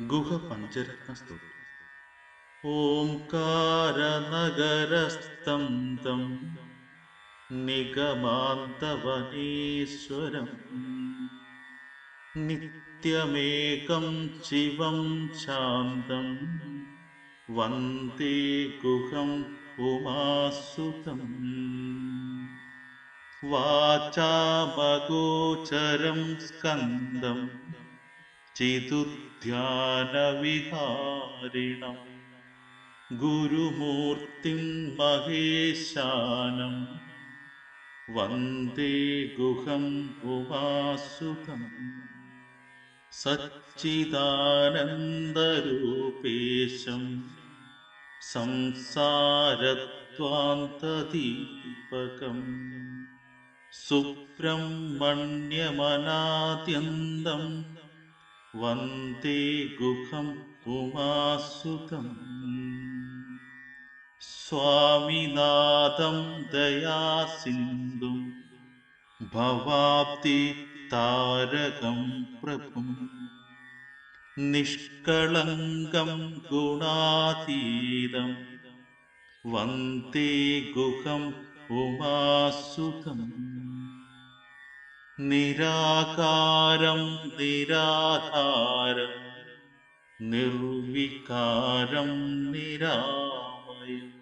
ഗുഹ പഞ്ചരത്നസ്തുതി ഓംകാരനഗരസ്തം തം നിഗമാന്തവനീശ്വരം. നിത്യമേകം ശിവം ശാന്തം വന്ദേ ഗുഹം ഉമാസുതം. വാചാമഗോചരം സ്കന്ദം ചിതുധ്യാനവിഹാരിണം ഗുരുമൂർത്തിം മഹേശാനം. വന്ദേ ഗുഹം ഉമാസുതം സച്ചിദാനന്ദരൂപേശം. സംസാരത്വാന്തദീപകം. സുബ്രഹ്മണ്യമനാദ്യന്തം. वन्दे गुहं उमा स्वामिनाथं दयासिन्धुं भवाब्दि तारकं प्रभुम् निष्कळङ्गं गुणातीतं वन्दे गुहम् उमासुकम्। നിരാകാരം നിരാധാരം നിർവികാരം നിരാമയം.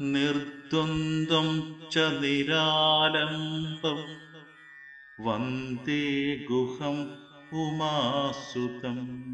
നിർദ്വന്ദ്വം ച നിരാലംബം വന്ദേ ഗുഹം ഉമാസുതം.